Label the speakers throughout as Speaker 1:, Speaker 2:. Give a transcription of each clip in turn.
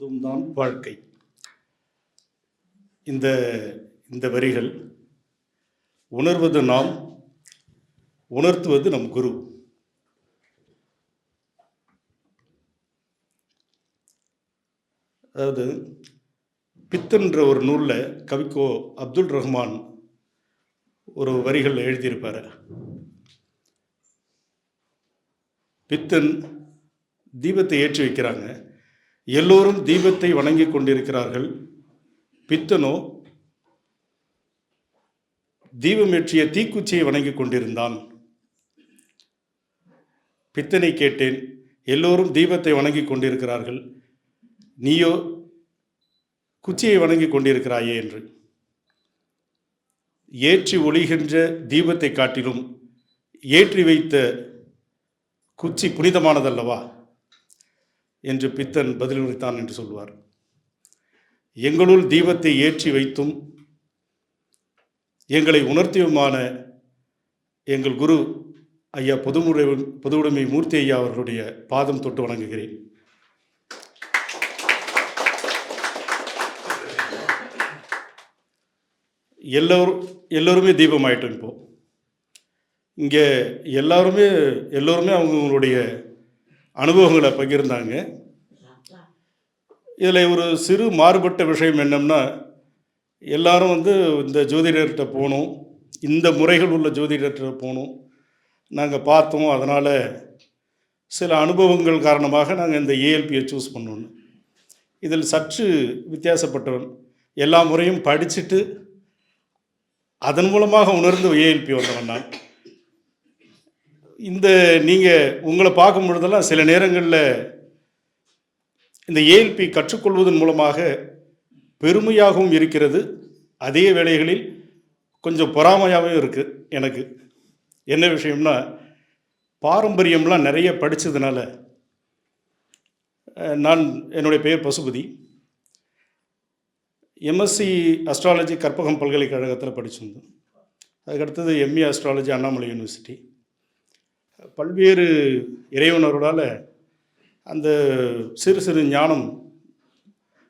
Speaker 1: முழுவதும் தான் வாழ்க்கை. இந்த இந்த வரிகள் உணர்வது நாம் உணர்த்துவது நம் குரு. அதாவது பித்தன்ற ஒரு நூலில் கவிக்கோ அப்துல் ரஹ்மான் ஒரு வரிகள் எழுதியிருப்பார். பித்தன் தீபத்தை ஏற்றி வைக்கிறாங்க. எல்லோரும் தீபத்தை வணங்கி கொண்டிருக்கிறார்கள். பித்தனோ தீபமேற்றிய தீக்குச்சியை வணங்கி கொண்டிருந்தான். பித்தனை கேட்டேன் எல்லோரும் தீபத்தை வணங்கி கொண்டிருக்கிறார்கள். நீயோ குச்சியை வணங்கி கொண்டிருக்கிறாயே என்று. ஏற்றி ஒளிகின்ற தீபத்தை காட்டிலும் ஏற்றி வைத்த குச்சி புனிதமானதல்லவா? என்று பித்தன் பதிலளித்தான் என்று சொல்வார். எங்களுள் தீபத்தை ஏற்றி வைத்தும் எங்களை உணர்த்தியுமான எங்கள் குரு ஐயா பொதுமுறை பொதுவுடைமை மூர்த்தி ஐயா அவர்களுடைய பாதம் தொட்டு வணங்குகிறேன். எல்லோரும் எல்லோருமே தீபம் ஆயிட்டோம் இப்போ. இங்கே எல்லாருமே எல்லோருமே அவங்களுடைய அனுபவங்களை பகிர்ந்தாங்க. இதில் ஒரு சிறு மாறுபட்ட விஷயம் என்னம்னா எல்லாரும் வந்து இந்த ஜோதிடர்கிட்ட போகணும் இந்த முறைகள் உள்ள ஜோதிடர்கிட்ட போகணும் நாங்கள் பார்த்தோம். அதனால் சில அனுபவங்கள் காரணமாக நாங்கள் இந்த ஏஎல்பியை சூஸ் பண்ணோன்னு இதில் சற்று வித்தியாசப்பட்டவன். எல்லா முறையும் படிச்சுட்டு அதன் மூலமாக உணர்ந்து ஏஎல்பி வந்தவன் நான். இந்த நீங்கள் உங்களை பார்க்கும் பொழுதெல்லாம் சில நேரங்களில் இந்த ஏஎல்பி கற்றுக்கொள்வதன் மூலமாக பெருமையாகவும் இருக்கிறது. அதே வேளைகளில் கொஞ்சம் பொறாமையாகவும் இருக்குது எனக்கு. என்ன விஷயம்னா பாரம்பரியம்லாம் நிறைய படித்ததுனால நான் என்னுடைய பெயர் பசுபதி. எம்எஸ்சி அஸ்ட்ராலஜி கற்பகம் பல்கலைக்கழகத்தில் படிச்சிருந்தேன். அதுக்கடுத்தது எம்இ அஸ்ட்ராலஜி அண்ணாமலை யூனிவர்சிட்டி பல்வேறு இறைவனர்களால் அந்த சிறு சிறு ஞானம்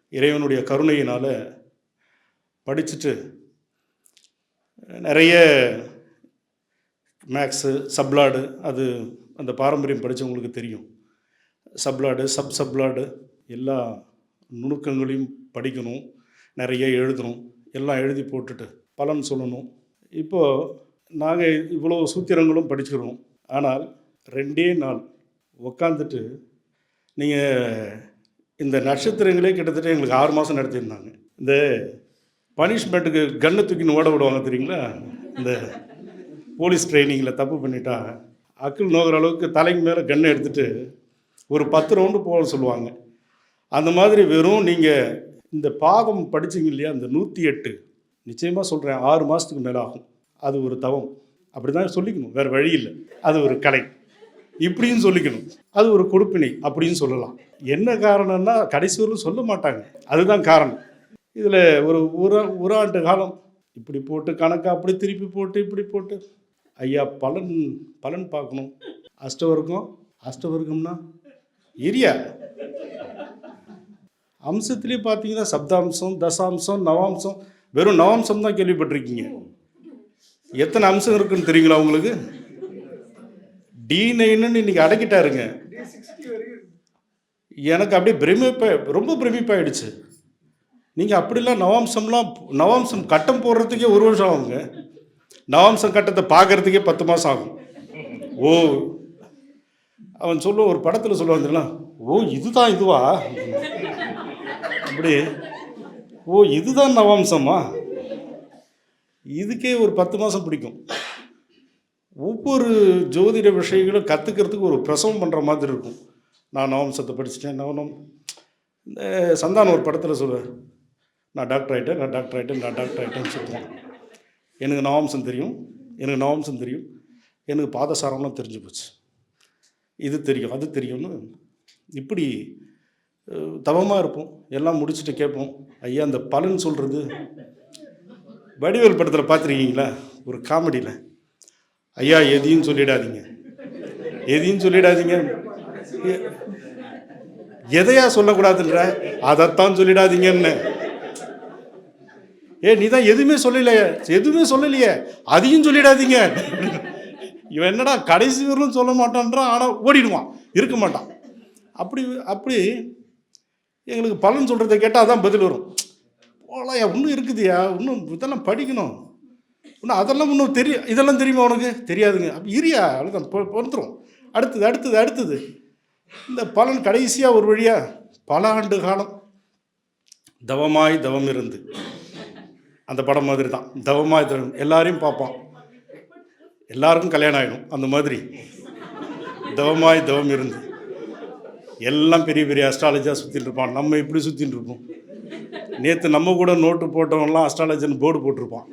Speaker 1: இறைவனுடைய கருணையினால் படிச்சுட்டு நிறைய மேக்ஸு சப்லாடு அது அந்த பாரம்பரியம் படித்தவங்களுக்கு தெரியும். சப்லாடு சப் சப்லாடு எல்லா நுணுக்கங்களையும் படிக்கணும் நிறைய எழுதணும் எல்லாம் எழுதி போட்டுட்டு பலன் சொல்லணும். இப்போது நாங்கள் இவ்வளோ சூத்திரங்களும் படிச்சுக்கிறோம். ஆனால் ரெண்டே நாள் உக்காந்துட்டு நீங்கள் இந்த நட்சத்திரங்களே கிட்டத்தட்ட எங்களுக்கு ஆறு மாதம் நடத்தியிருந்தாங்க. இந்த பனிஷ்மெண்ட்டுக்கு கன்னை தூக்கின்னு ஓட விடுவாங்க தெரியுங்களா? இந்த போலீஸ் ட்ரைனிங்கில் தப்பு பண்ணிட்டா அக்கில் நோகிற அளவுக்கு தலைக்கு மேலே கன்னை எடுத்துட்டு ஒரு பத்து ரவுண்டு போக சொல்லுவாங்க. அந்த மாதிரி வெறும் நீங்கள் இந்த பாகம் படிச்சீங்க இல்லையா? இந்த நூற்றி எட்டு. நிச்சயமாக சொல்கிறேன் ஆறு மாதத்துக்கு மேலே ஆகும். அது ஒரு தவம். அப்படி தான் சொல்லிக்கணும். வேறு வழி இல்லை. அது ஒரு கலை. இப்படியும் சொல்லிக்கணும். அது ஒரு கொடுப்பினை அப்படின்னு சொல்லலாம். என்ன காரணம்னா கடைசி வரலும் சொல்ல மாட்டாங்க. அதுதான் காரணம். இதில் ஒரு ஒரு ஒரு ஆண்டு காலம். இப்படி போட்டு கணக்கு அப்படி திருப்பி போட்டு இப்படி போட்டு. ஐயா பலன் பலன் பார்க்கணும். அஷ்டவர்க்கம். அஷ்டவர்க்கம்னா இரியா அம்சத்துலேயே பார்த்தீங்கன்னா சப்தாம்சம் தசாம்சம் நவாம்சம். வெறும் நவாம்சம் தான் கேள்விப்பட்டிருக்கீங்க. எத்தனை அம்சம் இருக்குன்னு தெரியுங்களா உங்களுக்கு? டி நைன்னு இன்னைக்கு அடக்கிட்டாருங்க. எனக்கு அப்படியே பிரமிப்பா ரொம்ப பிரமிப்பாயிடுச்சு. நீங்கள் அப்படிலாம் நவாம்சம்லாம் நவாம்சம் கட்டம் போடுறதுக்கே ஒரு வருஷம் ஆகுங்க. நவாம்சம் கட்டத்தை பார்க்கறதுக்கே பத்து மாதம் ஆகும். ஓ அவன் சொல்ல ஒரு படத்தில் சொல்லுவான் தெரியுமா? ஓ இதுதான் இதுவா? அப்படி ஓ இதுதான் நவாம்சமா இதுக்கே ஒரு பத்து மாதம் பிடிக்கும். ஒவ்வொரு ஜோதிட விஷயங்களும் கற்றுக்கிறதுக்கு ஒரு பிரசவம் பண்ணுற மாதிரி இருக்கும். நான் நவம்சத்தை படிச்சிட்டேன். நவனம் இந்த சந்தானம் ஒரு படத்தில் சொல்லுவேன் நான் டாக்டர் ஆகிட்டேன் நான் டாக்டர் ஆகிட்டேன் நான் டாக்டர் ஆகிட்டேன்னு சொல்லுவேன் எனக்கு நவம்சம் தெரியும் எனக்கு நவம்சம் தெரியும். எனக்கு பாதசாரம்லாம் தெரிஞ்சு போச்சு. இது தெரியும் அது தெரியும்னு இப்படி தவமாக இருப்போம். எல்லாம் முடிச்சுட்டு கேட்போம். ஐயா அந்த பலன் சொல்கிறது வடிவேல் படத்தில் பார்த்துருக்கீங்களா? ஒரு காமெடியில். ஐயா எதையும் சொல்லிடாதீங்க. எதையும் சொல்லிடாதீங்க. எதையா சொல்லக்கூடாதுன்ற? அதைத்தான் சொல்லிடாதீங்கன்னு. ஏ நீ தான் எதுவுமே சொல்லலையே. எதுவுமே சொல்லலையே. அதையும் சொல்லிடாதீங்க. இவன் என்னடா கடைசி வரலும் சொல்ல மாட்டான்றான். ஆனால் ஓடிடுவான். இருக்க மாட்டான். அப்படி அப்படி எங்களுக்கு பலன் சொல்கிறத கேட்டால் அதான் பதில் வரும். ஓலையா இன்னும் இருக்குதுயா? இன்னும் இதெல்லாம் படிக்கணும். இன்னும் அதெல்லாம் இன்னும் தெரியும் இதெல்லாம் தெரியுமா உனக்கு? தெரியாதுங்க. அப்போ இரியா? அவ்வளோதான் பொ- பொறுத்துரும். அடுத்தது அடுத்தது அடுத்தது. இந்த பலன் கடைசியாக ஒரு வழியாக பல ஆண்டு காலம். தவமாய் தவம் இருந்து. அந்த படம் மாதிரி தான் தவமாய் தவம். எல்லாரையும் பார்ப்பான். எல்லாருக்கும் கல்யாணம் ஆகிடும் அந்த மாதிரி. தவமாய் தவம் இருந்து. எல்லாம் பெரிய பெரிய அஸ்ட்ராலஜியாக சுற்றிட்டு இருப்பான். நம்ம இப்படி சுற்றிட்டு இருப்போம்? நேற்று நம்ம கூட நோட்டு போட்டவன்லாம் அஸ்ட்ராலஜின்னு போர்டு போட்டிருப்பான்.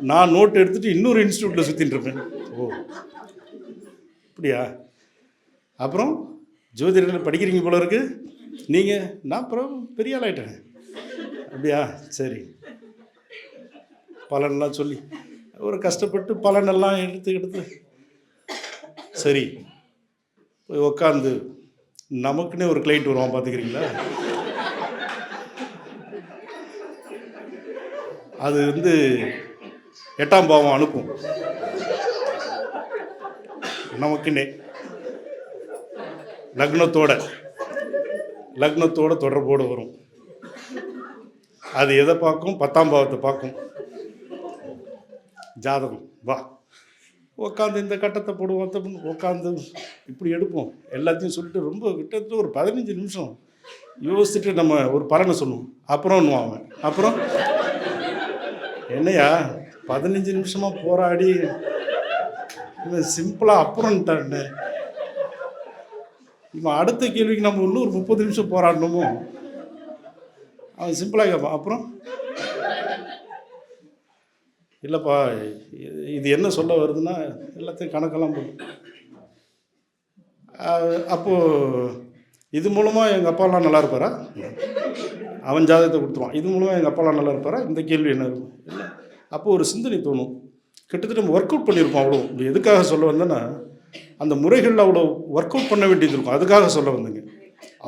Speaker 1: நான் நோட்டு எடுத்துகிட்டு இன்னொரு இன்ஸ்டியூட்டில் சுற்றின்னு இருப்பேன். ஓ. அப்படியா? அப்புறம் ஜோதிடர்கள் படிக்கிறீங்க போல இருக்கு. நீங்கள் நான் அப்புறம் பெரிய ஆளாயிட்டேன் அப்படியா? சரி. பலனெல்லாம் சொல்லி. ஒரு கஷ்டப்பட்டு பலனெல்லாம் எடுத்து எடுத்து. சரி. போய் உக்காந்து நமக்குன்னே ஒரு கிளைண்ட் வருவான் பார்த்துக்கிறீங்களா அது வந்து எட்டாம் பாவம் அனுப்பும். நமக்குன்னே. லக்னத்தோட லக்னத்தோட தொடர்போடு வரும். அது எதை பார்க்கும்? பத்தாம் பாவத்தை பார்க்கும். ஜாதகம். வா. உட்காந்து இந்த கட்டத்தை போடுவோம் தப்புன்னு உட்காந்து இப்படி எடுப்போம். எல்லாத்தையும் சொல்லிட்டு ரொம்ப கிட்டத்தட்ட ஒரு பதினஞ்சு நிமிஷம் யோசிச்சுட்டு நம்ம ஒரு பலனை சொல்லுவோம். அப்புறம் அவன் அப்புறம்? என்னையா? பதினஞ்சு நிமிஷமாக போராடி சிம்பிளாக அப்புறம்ட்டான்னு இவன் அடுத்த கேள்விக்கு நம்ம இன்னும் ஒரு முப்பது நிமிஷம் போராடணுமோ? அவன் சிம்பிளாக கேட்பான் அப்புறம்? இல்லைப்பா இது- இது என்ன சொல்ல வருதுன்னா எல்லாத்தையும் கணக்கெல்லாம் போடும் அப்போது இது மூலமாக எங்கள் அப்பாலாம் நல்லா இருப்பாரா? அவன் ஜாதகத்தை கொடுத்துருவான். இது மூலமாக எங்கள் அப்பாலாம் நல்லா இருப்பாரா? இந்த கேள்வி என்ன இருக்கும்? இல்லை. அப்போ ஒரு சிந்தனை தோணும். கிட்டத்தட்ட நம்ம ஒர்க் அவுட் பண்ணியிருப்போம் அவ்வளோ இது எதுக்காக சொல்ல வந்தேன்னா அந்த முறைகளில் அவ்வளோ ஒர்க் அவுட் பண்ண வேண்டியது இருக்கும். அதுக்காக சொல்ல வந்தேங்க.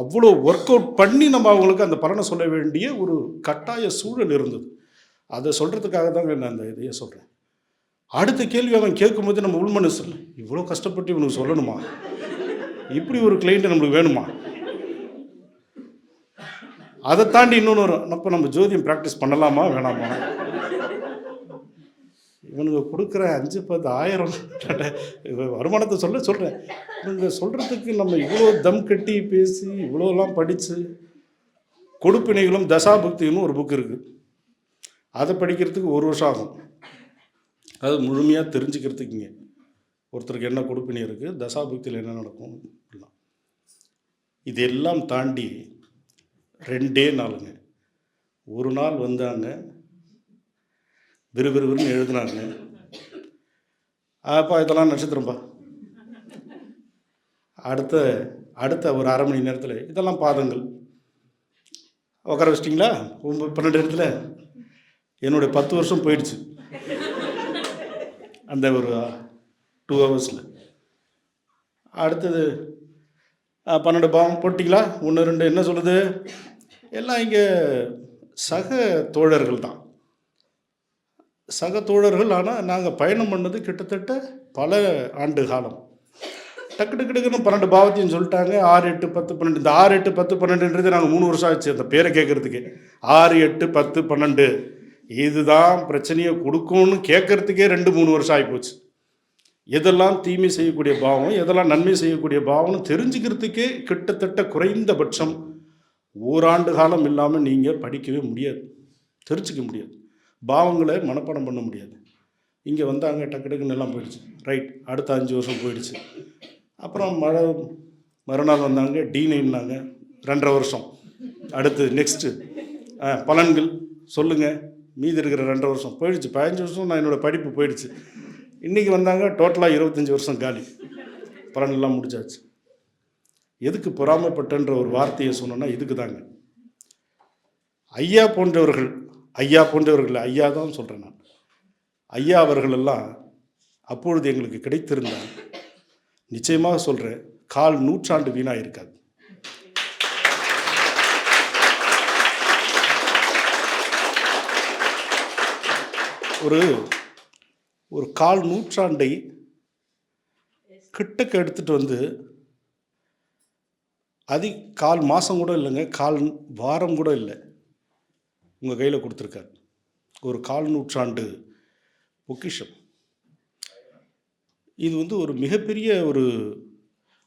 Speaker 1: அவ்வளோ ஒர்க் அவுட் பண்ணி நம்ம அவங்களுக்கு அந்த பலனை சொல்ல வேண்டிய ஒரு கட்டாய சூழல் இருந்தது. அதை சொல்கிறதுக்காக தாங்க நான் அந்த இதையே சொல்கிறேன் அடுத்த கேள்வி அவன் கேட்கும்போது நம்ம உள் மனசில் இவ்வளோ கஷ்டப்பட்டு இவனுக்கு சொல்லணுமா? இப்படி ஒரு கிளைண்ட்டை நம்மளுக்கு வேணுமா? அதை தாண்டி இன்னொன்று வரும். அப்போ நம்ம ஜோதியம் ப்ராக்டிஸ் பண்ணலாமா வேணாமா? இவனுக்கு கொடுக்குற அஞ்சு பத்து ஆயிரம் வருமானத்தை சொல்ல சொல்கிறேன் இவங்க சொல்கிறதுக்கு நம்ம இவ்வளோ தம் கட்டி பேசி இவ்வளோலாம் படித்து கொடுப்பினைகளும் தசாபக்திகளும் ஒரு புக் இருக்குது அதை படிக்கிறதுக்கு ஒரு வருஷம் ஆகும். அது முழுமையாக தெரிஞ்சுக்கிறதுக்குங்க. ஒருத்தருக்கு என்ன கொடுப்பினை இருக்குது தசாபக்தியில் என்ன நடக்கும் எல்லாம் இதெல்லாம் தாண்டி ரெண்டே நாளுங்க. ஒரு நாள் வந்தாங்க. விறுவிறுவிறுன்னு எழுதுனாங்க. அப்பா இதெல்லாம் நட்சத்திரம்ப்பா அடுத்த அடுத்த ஒரு அரை மணி நேரத்தில் இதெல்லாம் பாதங்கள். உட்கார வச்சிட்டிங்களா? ஒம்பது பன்னெண்டு இடத்துல என்னுடைய பத்து வருஷம் போயிடுச்சு. அந்த ஒரு டூ ஹவர்ஸில் அடுத்தது பன்னெண்டு பாவம் போட்டிங்களா? ஒன்று ரெண்டு என்ன சொல்லுது எல்லாம் இங்கே சக தோழர்கள் தான். சக தோழர்கள் ஆனால் நாங்கள் பயணம் பண்ணது கிட்டத்தட்ட பல ஆண்டு காலம். டக்கு டக்கு டக்குன்னு பன்னெண்டு பாவத்தையும் சொல்லிட்டாங்க. ஆறு எட்டு பத்து பன்னெண்டு. இந்த ஆறு எட்டு பத்து பன்னெண்டுன்றது நாங்கள் மூணு வருஷம் ஆச்சு அந்த பேரை கேட்குறதுக்கு ஆறு எட்டு பத்து பன்னெண்டு. இதுதான் பிரச்சனையை கொடுக்கும்னு கேட்கறதுக்கே ரெண்டு மூணு வருஷம் ஆகிப்போச்சு எதெல்லாம் தீமை செய்யக்கூடிய பாவம் எதெல்லாம் நன்மை செய்யக்கூடிய பாவம்னு தெரிஞ்சுக்கிறதுக்கே கிட்டத்தட்ட குறைந்தபட்சம் ஓராண்டு காலம் இல்லாமல் நீங்கள் படிக்கவே முடியாது. தெரிஞ்சுக்க முடியாது. பாவங்களை மனப்பாடம் பண்ண முடியாது. இங்கே வந்தாங்க டக்கு டக்குன்னு எல்லாம் போயிடுச்சு. ரைட் அடுத்த அஞ்சு வருஷம் போயிடுச்சு. அப்புறம் மழை மறுநாள் வந்தாங்க டி நைன்னாங்க ரெண்டரை வருஷம். அடுத்து நெக்ஸ்ட்டு பலன்கள். சொல்லுங்கள் மீதி இருக்கிற ரெண்டரை வருஷம். போயிடுச்சு. பதினஞ்சு வருஷம் நான் என்னோடய படிப்பு போயிடுச்சு. இன்றைக்கி வந்தாங்க டோட்டலாக இருபத்தஞ்சி வருஷம் காலி. பலன்கள்லாம் முடிச்சாச்சு எதுக்கு பொறாமப்பட்டன்ற ஒரு வார்த்தையை சொன்னோன்னா இதுக்கு தாங்க. ஐயா போன்றவர்கள் ஐயா போன்றவர்கள் ஐயா தான் சொல்கிறேன் நான். ஐயா அவர்களெல்லாம் அப்பொழுது எங்களுக்கு கிடைத்திருந்தால் நிச்சயமாக சொல்கிறேன் கால் நூற்றாண்டு வீணாக இருக்காது ஒரு ஒரு கால் நூற்றாண்டை கிட்டக்க எடுத்துகிட்டு வந்து அதி கால் மாதம் கூட இல்லைங்க. கால் வாரம் கூட இல்லை. உங்கள் கையில் கொடுத்துருக்காரு. ஒரு கால் நூற்றாண்டு பொக்கிஷம். இது வந்து ஒரு மிகப்பெரிய ஒரு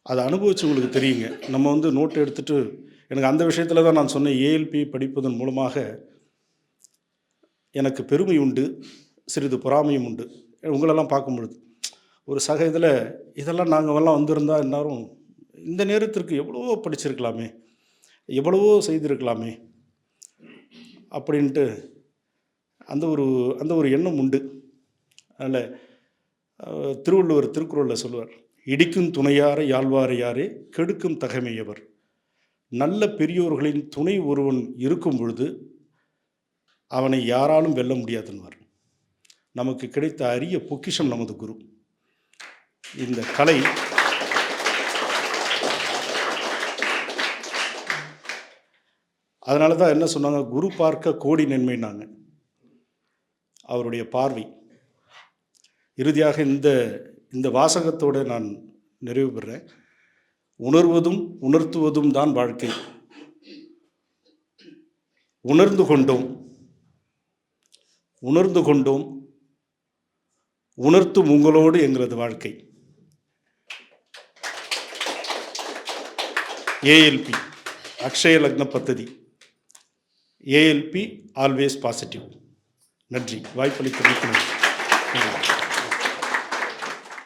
Speaker 1: அதை அனுபவிச்சவங்களுக்கு தெரியுங்க. நம்ம வந்து நோட் எடுத்துட்டு எனக்கு அந்த விஷயத்தில் தான் நான் சொன்னேன். ஏஎல்பி படிப்பதன் மூலமாக எனக்கு பெருமை உண்டு சிறிது பொறாமையும் உண்டு. உங்களெல்லாம் பார்க்கும் பொழுது ஒரு சக இதில் இதெல்லாம் நாங்கள் எல்லாம் வந்திருந்தா எல்லாரும் இந்த நேரத்திற்கு எவ்வளவோ படிச்சிருக்கலாமே? எவ்வளவோ செய்திருக்கலாமே? அப்படின்ட்டு அந்த ஒரு அந்த ஒரு எண்ணம் உண்டு. அதில் திருவள்ளுவர் திருக்குறளில் சொல்லுவார் இடிக்கும் துணையார யாழ்வாரையாரே கெடுக்கும் தகைமையவர். நல்ல பெரியோர்களின் துணை ஒருவன் இருக்கும் பொழுது அவனை யாராலும் வெல்ல முடியாதுன்னுவார். நமக்கு கிடைத்த அரிய பொக்கிஷம் நமது குரு. இந்த கலை அதனால தான் என்ன சொன்னாங்க? குரு பார்க்க கோடி நன்மைனாங்க அவருடைய பார்வை. இறுதியாக இந்த இந்த வாசகத்தோடு நான் நிறைவு பெறேன். உணர்வதும் உணர்த்துவதும் தான் வாழ்க்கை. உணர்ந்து கொண்டோம். உணர்ந்து கொண்டோம். உணர்த்தும் உங்களோடு எங்களது வாழ்க்கை. ஏஎல்பி அக்ஷய லக்ன பத்ததி. ஏஎல்பி ஆல்வேஸ் பாசிட்டிவ் நன்றி. வாய்ப்பளித்த நன்றி.